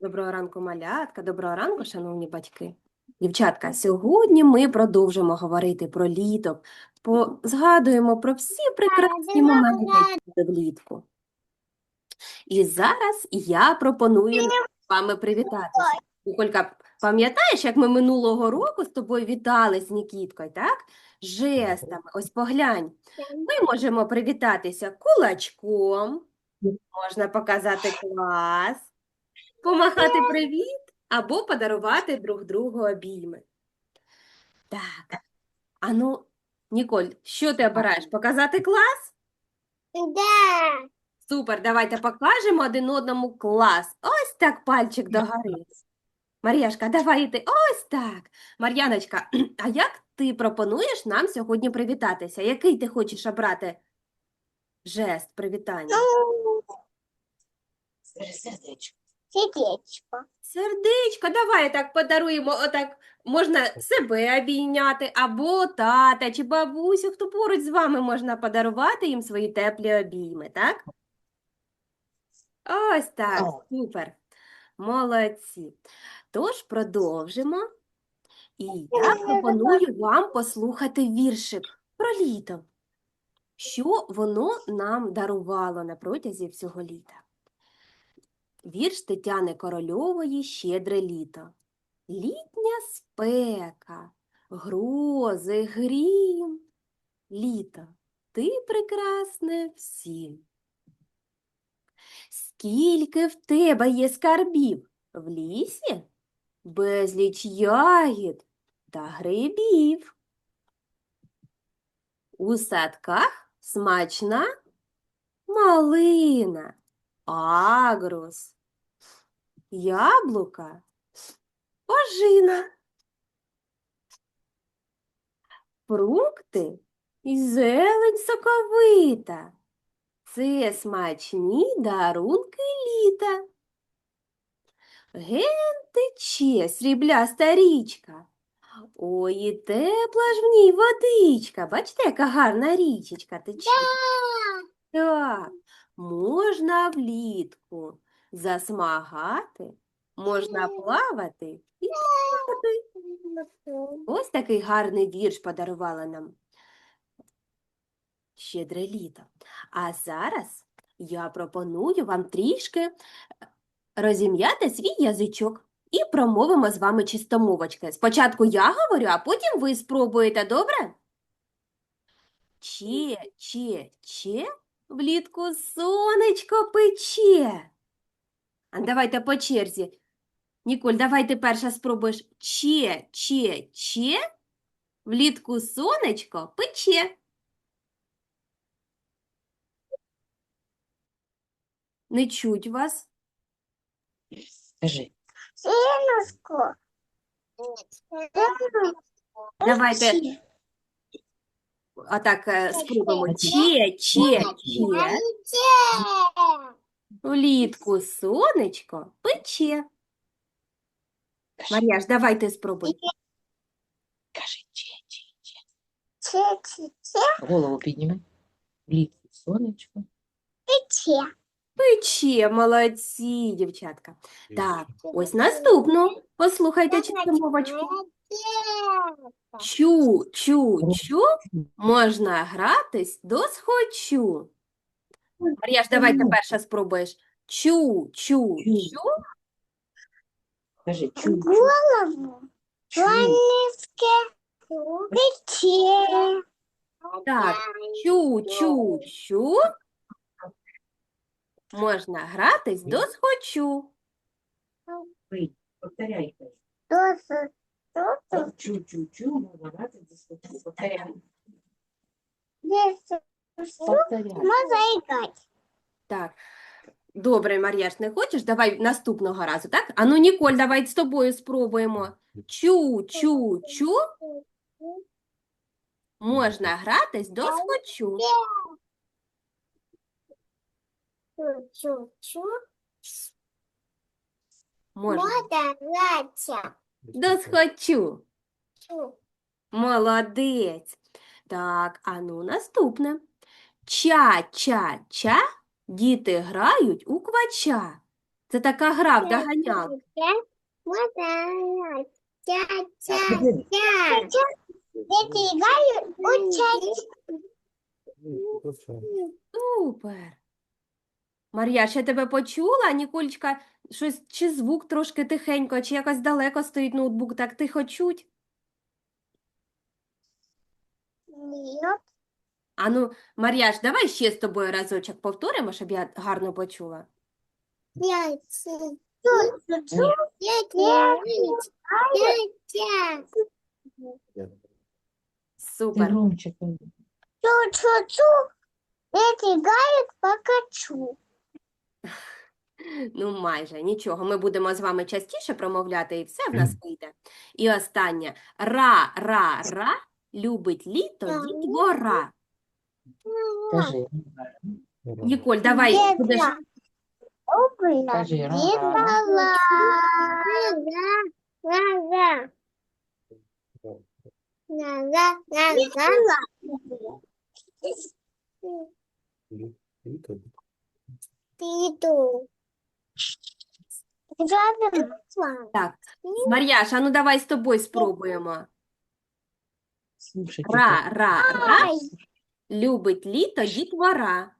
Доброго ранку, малятка, доброго ранку, шановні батьки. Дівчатка, сьогодні ми продовжимо говорити про літо, по... згадуємо про всі прекрасні моменти, влітку. І зараз я пропоную з вами привітатися. Ніколька, пам'ятаєш, як ми минулого року з тобою вітались з Нікіткою, так? Жестами. Ось поглянь. Ми можемо привітатися кулачком, можна показати клас, помахати привіт або подарувати друг другу обійми. Так, а ну, Ніколь, що ти обираєш? Показати клас? Да. Супер, давайте покажемо один одному клас. Ось так пальчик догори. Мар'яшка, давай ти. Ось так. Мар'яночка, а як ти пропонуєш нам сьогодні привітатися? Який ти хочеш обрати жест привітання? Ну, сердечко. Сердечко. Сердечко, давай так подаруємо, отак можна себе обійняти, або тата чи бабусю, хто поруч з вами можна подарувати їм свої теплі обійми, так? Ось так, супер. Молодці. Тож продовжимо. І я пропоную вам послухати віршик про літо. Що воно нам дарувало на протязі всього літа? Вірш Тетяни Корольової «Щедре літо». Літня спека, грози, грім. Літо, ти прекрасне всім. Скільки в тебе є скарбів в лісі? Безліч ягід та грибів. У садках смачна малина, агрус, яблука, ожина, фрукти і зелень соковита. Це смачні дарунки літа. Ген тече срібляста річка. Ой, і тепла ж в ній водичка. Бачите, яка гарна річечка тече. Так, можна влітку засмагати, можна плавати і плавати. Ось такий гарний вірш подарувала нам щедре літо. А зараз я пропоную вам трішки е, розім'яти свій язичок і промовимо з вами чистомовочки. Спочатку я говорю, а потім ви спробуєте, добре? Че, че, че, влітку сонечко пече. А давайте по черзі. Ніколь, давай ти перша спробуєш. Че, че, че, влітку сонечко пече. Не чуть вас. Скажи. Давайте отак е, спробуємо. Че, че, че, влітку сонечко пече. Мар'яш, давай ти спробуй. Кажи. Че, че, че. Че-че-че. Голову підніми. Влітку сонечко. Че. Пече, молодці, дівчатка. Так, ось наступну. Послухайте чистомовочку. Чу, чу, чу, можна гратись до схочу. Мар'яш, давай ти перша спробуєш. Чу, чу, чу, Кажи. Чу, чу, Голову. чу. Планетке. Пече. Так, чу, чу, чу. Можна гратись до схочу. Пий. Повторяй. кажи. Тосу. Тосу. Чу, чу, чу. Можна грати скотом. Повторяй. Десу. Повторяй. Так. Добре, Мар'яш, не хочеш? Давай наступного разу, так? Ану, Ніколь, давай з тобою спробуємо. Чу, чу, чу. Можна гратись до схочу. Можна играть. до схочу. Молодець. Так, а ну наступне. Ча-ча-ча, діти грають у квача. Це така гра в доганялки. Дети играют, учат. Супер. Мар'яш, я тебе почула? Ніколечка, щось чи звук трошки тихенько, чи якось далеко стоїть ноутбук, так тихо чуть? Нет. Ану, Мар'яш, давай ще з тобою разочок повторимо, щоб я гарно почула. Супер. громче. Чу-чу-чу. Дети играют Покачу. Ну, майже нічого. Ми будемо з вами частіше промовляти, і все в нас вийде. І останнє. Ра, ра, ра, любить літо дітвора. Кажи. Ніколь, давай будеш. Обла. Скажи, ра-ра. Дедала. Ра-ра. Ра-ра. Ра-ра. Титу. Так, Мар'яш, а ну давай з тобою спробуємо. Слушай, Ра, ра, ра, Ай. Любить літо дітвора.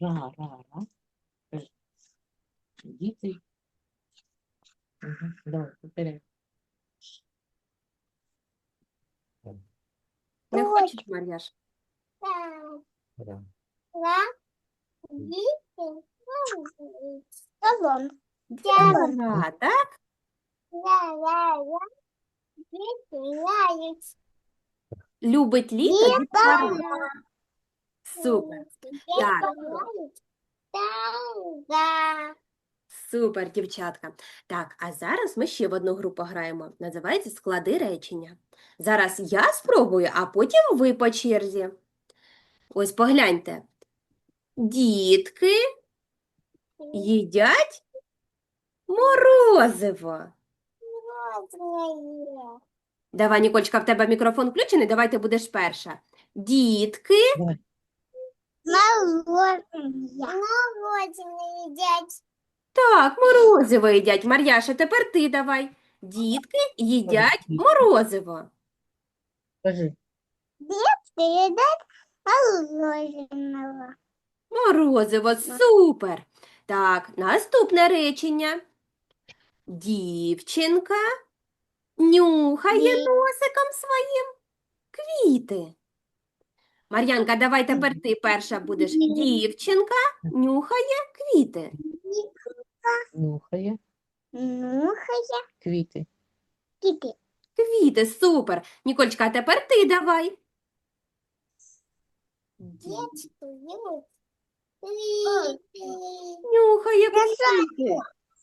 Ра, ра, ра. Кажи. Діти. Угу. Давай, повторяй. Не Ой. хочеш, Мар'яш? Ра. Салон. Дітвора, так? Ра-ра-ра. Дети играют. Любить літо дітвора. Дедала. Супер, Так. Супер, дівчатка. Так, а зараз ми ще в одну гру пограємо. Називається склади речення. Зараз я спробую, а потім ви по черзі. Ось погляньте. Дітки їдять морозиво. Давай, Нікольчка, в тебе мікрофон включений, давай ти будеш перша. Дітки. Мороженое едят. Так, морозиво їдять. Мар'яша, тепер ти давай. Дітки їдять морозиво. Кажи. Передать мороженого. Морозиво, супер. Так, наступне речення. Дівчинка нюхає Ні. носиком своїм квіти. Мар'янка, давай тепер ти перша будеш. Ні. Дівчинка нюхає квіти. Нюхає Нюхая квіти. киты. Квіти, супер. Нікольчка, а тепер ти давай. Детки делают квиты. Нюхає квіти.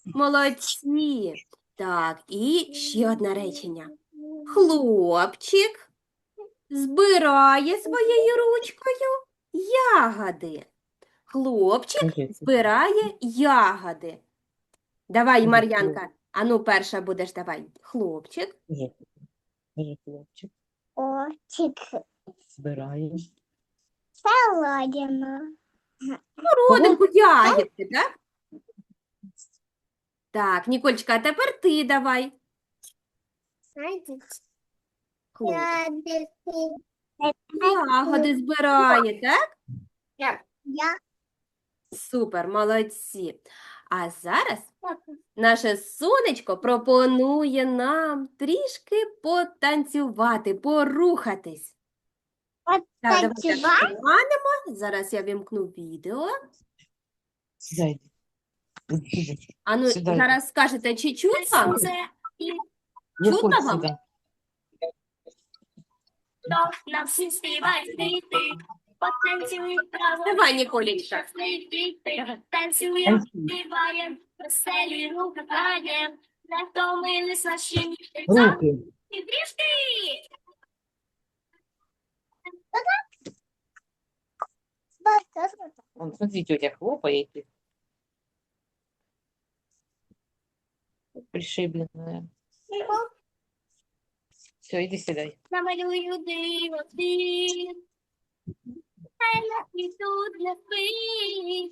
Молодці. Так, і ще одне речення. Хлопчик збирає своєю ручкою ягоди. Хлопчик збирає ягоди. Давай. Мар'янка. Ану, перша будеш, давай. Хлопчик хлопчик. Котик. Збирає. Саладина. родинку ягідки, так? Так, Нікольчка, а тепер ти давай. Ягоди збирає, так? Я Супер, молодці. А зараз Наше сонечко пропонує нам трішки потанцювати, порухатись. Так, давайте Потанцювати? Зараз я вімкну відео. Сідай. Дуже. Ану, Сідай. зараз скажете, чи чуть вам? Не Чутно вам? на всі співай знайти, потанцюй право. Давай, Ніколічка. Танцюємо, співаємо, веселі руки кладем, не втомились наші ніжки. Руки. І трішки. Вон, смотри, тетя хлопает. Пришибленная. Все, иди сюда. Намалюю диво світ. Хай на спить.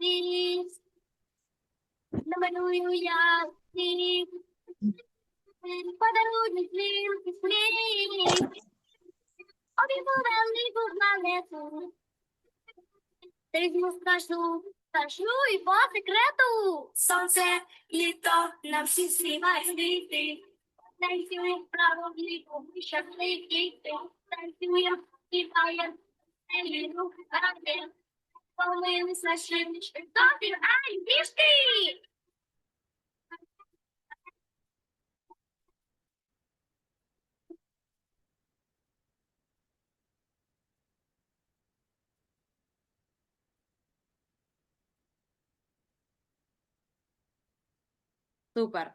І. Намалюю я всіх. Подарую велику планету. Візьму скажу, скажу і по секрету. Сонце, літо, нам всі співає світи. Танцюємо вправо вліво, ми щасливі. Танцюємо, співаємо, селі руки ради. Помились наші мічки, тобі, ай, пішки! Супер.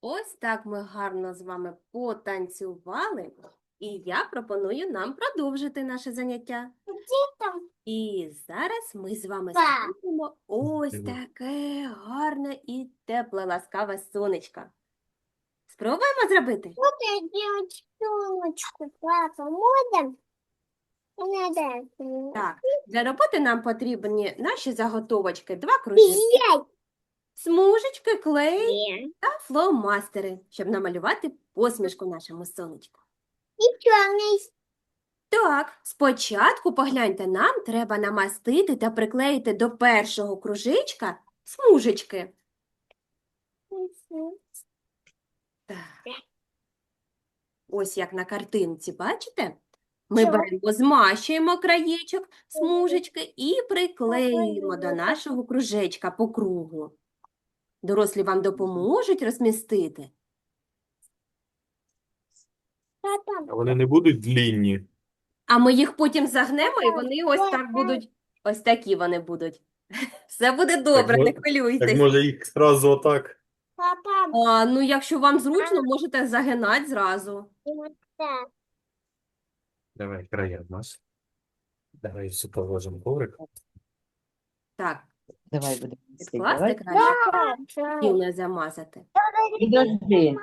Ось так ми гарно з вами потанцювали, і я пропоную нам продовжити наше заняття. І зараз ми з вами Так. ось таке гарне і тепле ласкаве сонечко. Спробуємо зробити? Надо. Так, для роботи нам потрібні наші заготовочки, два кружки. Смужечки, клей та фломастери, щоб намалювати посмішку нашому сонечку. И черный. Так, спочатку погляньте, нам треба намастити та приклеїти до першого кружечка смужечки. Так. Ось як на картинці, бачите? Ми Що? беремо, змащуємо краєчок смужечки і приклеюємо до нашого кружечка по кругу. Дорослі вам допоможуть розмістити. А вони не будуть длінні. А ми їх потім загнемо, і вони ось так Так. будуть, ось такі вони будуть. Все буде добре, мо- не Так хвилюйтесь. може їх зразу отак. папа, А, ну, якщо вам зручно, можете загинати зразу. Давай, края в нас. Давай все положимо коврик. Так, Давай будемо нести, підкласти давай. краще, Да, не замазати. Підожди.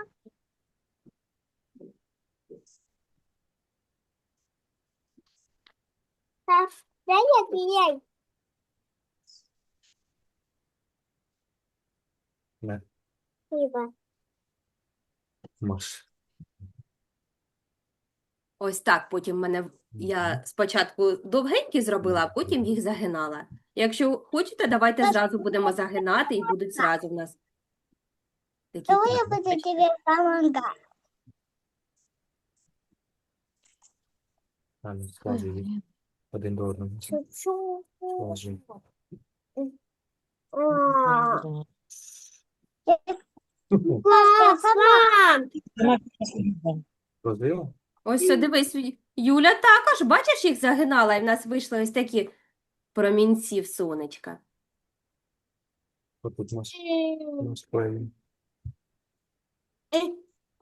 Не, Маш. Ось так, потім в мене я спочатку довгенькі зробила, а потім їх загинала. Якщо хочете, давайте зразу будемо загинати і будуть зразу в нас такі я буду тебе помогать. А, ну, склади їх один до одного. Чуть-чуть. Сложи. А, Класс, мам. Розлила? Ось це дивись, Юля також, бачиш, їх загинала, і в нас вийшли ось такі промінці в сонечка. Отут Маш. Маш правильно.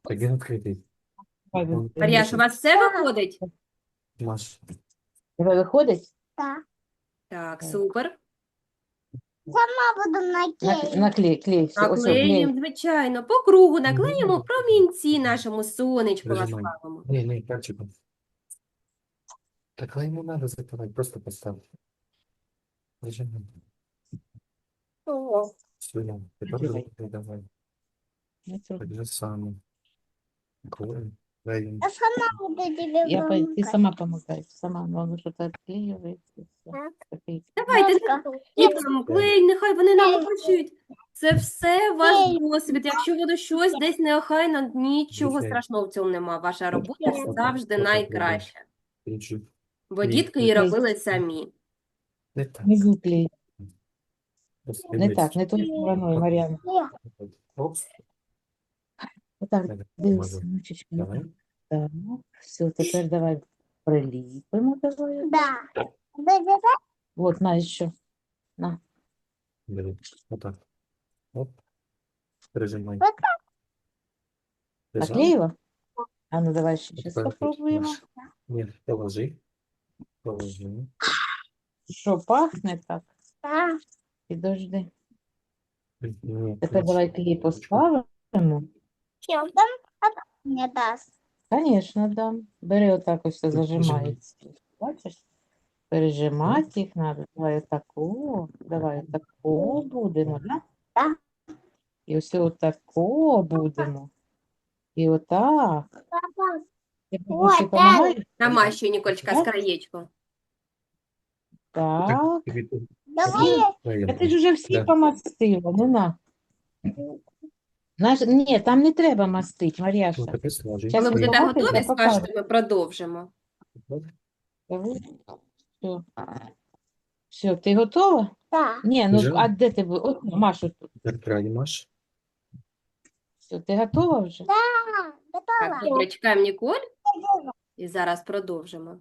Так він відкритий. Мар'яш, у вас все виходить? Маш. Давай виходить? Да. Так, Так. супер. Сама буду Нак- наклеить. Наклей, клей, все, ось, клей. Звичайно, по кругу наклеїмо промінці нашому сонечку ласкавому. Ні, ні, пальчиком. Так, а йому надо закривати, просто постав. Прижимай. О, Сюди. Тепер Давай. закривай, давай. Не трогай. Так же саме. Клей. Дай їм. Я сама буду тебе Я, по- ты сама помогай, сама, но что-то всё. Так. Такие. Давайте. Клей, нехай вони Клей. намочують. Це все ваш досвід. Якщо буде щось десь неохайно, нічого страшного в цьому нема. Ваша робота завжди найкраща. Ключі. Бо дітки її робили самі. Не так. Не. Просто Не так, не той стороною, Мар'яна. Оп. Вот дивись, внучечка. Давай. Так, все, тепер давай приліпимо давай. Да. Вот, на еще. Бери. Отак. Оп. Прижимай. Прижав? Наклеила? А ну давай ще щас Тепер попробуємо. Ні, положи. Положи. Що, пахне так? Да. Підожди. Тепер давай клей поставимо. Чем там? А мне даст. Звісно, дам. Бери отак ось Тут зажимається. Бачиш? Пережимати їх треба. Давай отако. Давай отако будемо, да? Так. І ось отако будемо. І отак. Папа, Ти бабусі так. помагаєш? Намащуй, Ніколечка, з Так. краєчку. Так. давай Та ти ж уже всі Да. помастила, не на. Наш... Ні, там не треба мастити, Ну, Мар'яша. Коли будете готові, скажете, ми продовжимо. Все. Все, ти готова? Так. Ні, ну Вже? а де ти був? От Машу тут. Так, краєдмас. Все, ти готова вже? Так, Так, готова. добре, чекаємо Ніколь і зараз продовжимо.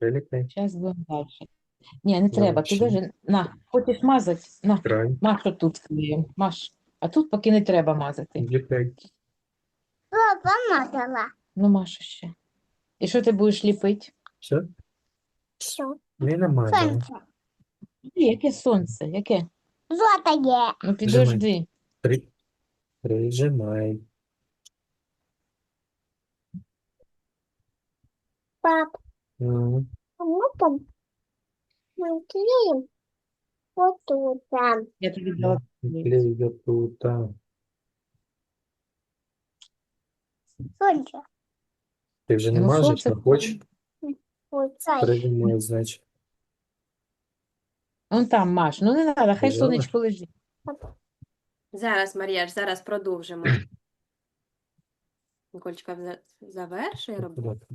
Великий Зараз будемо далі. Ні, не треба. Ти даже на, хочеш мазати? На, край. Машу тут клеїмо. Маш. А тут поки не треба мазати. Великий. Папа помазала. Ну, Маша ще. І що ти будеш ліпити? Все? Все. Не намазала. Сонце. Яке сонце? Яке? Золотое. Ну підожди. При... Прижимай. Пап, Ну, а мы там наклеим вот тут там. Я тобі дала. клей до тут. а. Сонце. Ти вже не Ну, мажеш, сонце а хочеш? Вот. Прижимай, значить. Вон там, Маш. Ну не треба, хай Взяла? сонечко лежить. Зараз, Мар'яш, зараз продовжимо. Ніколечка за- завершує роботу.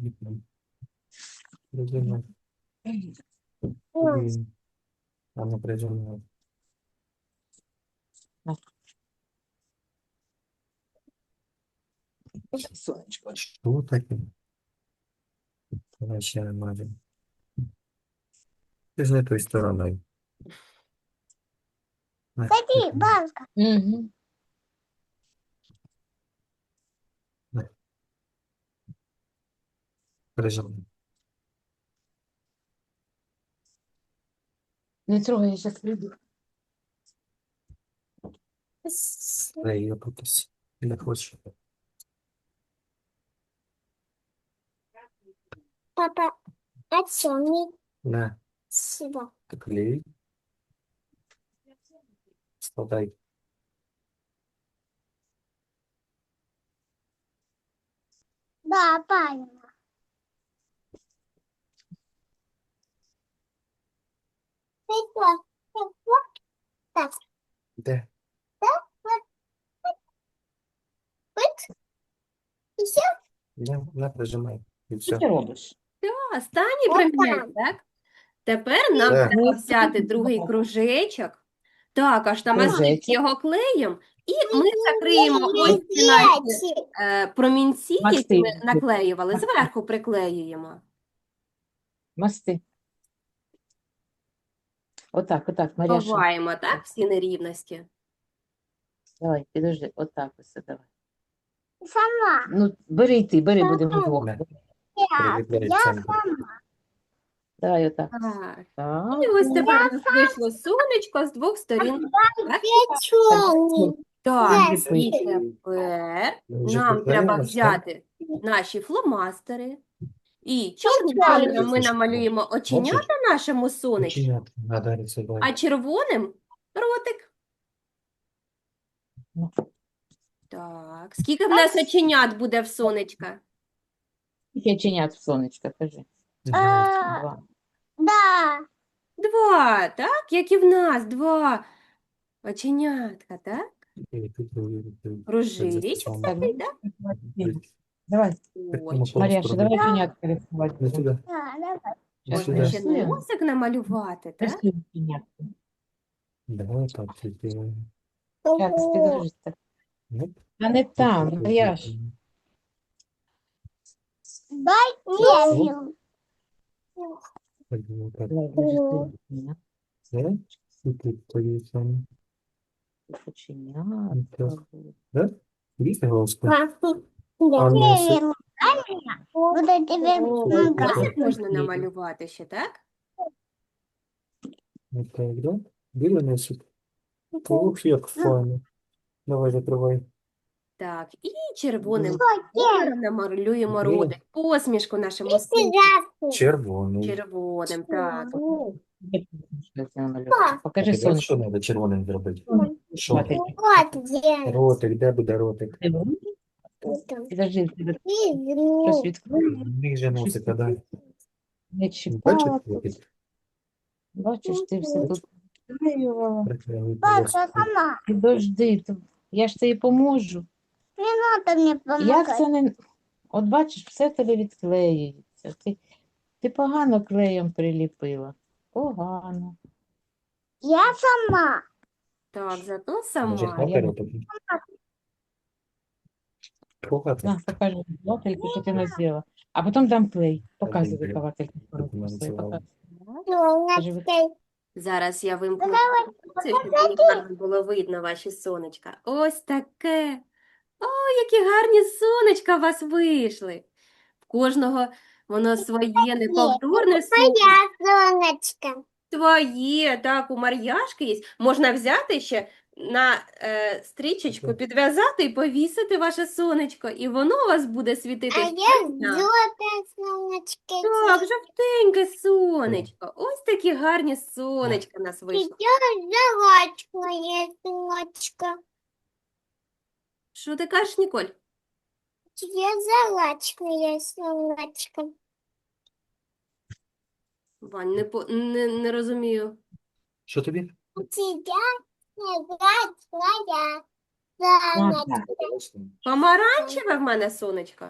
Вікно. Прижимай. Ой, Блін. А ну прижимай. Сонечко. Що таке? Давай ще намажемо. Ти ж не той стороною. На, Ходи, так, бабушка. Угу. Прижимай. Не трогай, я зараз прийду. Дай її покись. Не хочеш. Папа, а что мне На, сюда? клей. Складай. Да, правильно. Ты что? Ты вот так. Де? Вот. И все? На, на, прижимай. І Що все. ти робиш? А, Останній Отак. промінець, так? Тепер нам Так. треба взяти другий кружечок, також намазати Кружечок. його клеєм, і ми закриємо ось ці наші е, промінці, які ми наклеювали, зверху приклеюємо. Масти. Отак, отак, Маряша. Ховаємо, так, всі нерівності. Давай, підожди, отак ось, давай. Сама. Ну, бери ти, бери, будемо вдвох. Я, я центр. Давай отак. Так. Так. І ось тепер у нас вийшло сонечко з двох сторін. Так, так. Yes. і тепер Ми вже нам треба взяти наші фломастери. І чорним кольором ми намалюємо оченята нашому сонечку, Чинят, надо рисовать. а червоним ротик. Так, скільки в нас оченят буде в сонечка? Я чинят в сонечко, кажи. А, Два. Да. Два, так? Як і в нас, два оченятка, так? Рожичок Так, такий, так? Давай, Ось. Маряша, давай чинятка рисувати. Не туди. Да, давай. Щас Можна ще нарисуємо. носик намалювати, так? Рисуємо чинятку. Давай так зробимо. Щас, підожди. так. Ну, А не там, так, Маряш. Дай левел. Пойдемо так. Давай, нарисуємо чинятку. Це? І тут твої самі. Оченятка. Да? Видите голоску? Левел. Левел. Буду тебе помогать. Можна намалювати ще, так? Так, да? Білий носик. Ух, як файно. Давай, закривай. Так, і червоним кольором намалюємо ротик, посмішку нашому сину. Червоний. Червоним, так. Покажи сонечко. що треба червоним зробити? Що? Вот где. Ротик, де буде ротик? Підожди, щось відкрили, Міг же носика, да? не Бачиш, Бачиш, ти все тут. Прикрили сама. Підожди, то я ж тобі поможу. Не надо мне Як це не... От бачиш, все тобі відклеюється. Ти, ти погано клеєм приліпила. Погано. Я сама. Так, зато сама. я- ротик? Хватить? На, покажи вафельку, що ти назріла. А потім дам клей. Показуй, Окей. Яка вафелька Як вона свою. називала? Показуй. Ну, у нас Скажи, ви- теперь Зараз я вимкну це, щоб мені гарно було видно ваші сонечка. Ось таке. О, які гарні сонечка у вас вийшли. В кожного воно своє неповторне сонечко. солнышко. Твоє, так, у Мар'яшки є. Можна взяти ще на е, стрічечку, підв'язати і повісити ваше сонечко, і воно у вас буде світити. А я щодня. желтое солнышко. Так, жовтеньке сонечко. Ось такі гарні сонечка в нас вийшло. Сейчас золотое солнышко. Що ти кажеш, Ніколь? Тебе золотое солнышко. Вань, не, по, не, не розумію. Що тобі? У тебя Помаранчеве в мене сонечко?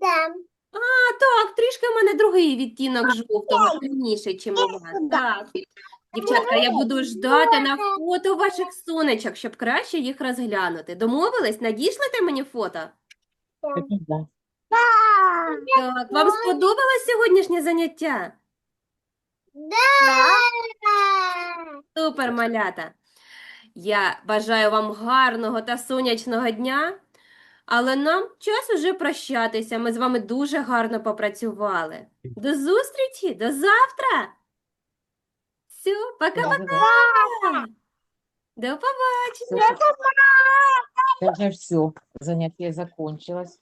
Да. А, так, трішки в мене другий відтінок жовтого, темніший, чим у вас. Так. Дівчатка, я буду ждати на фото ваших сонечок, щоб краще їх розглянути. Домовились? Надішлете мені фото? Так, вам сподобалось сьогоднішнє заняття? Да. Супер, малята! Я бажаю вам гарного та сонячного дня, але нам час уже прощатися. Ми з вами дуже гарно попрацювали. До зустрічі, до завтра! Все, пока-пока! До побачення! Це вже все. Заняття закончилось.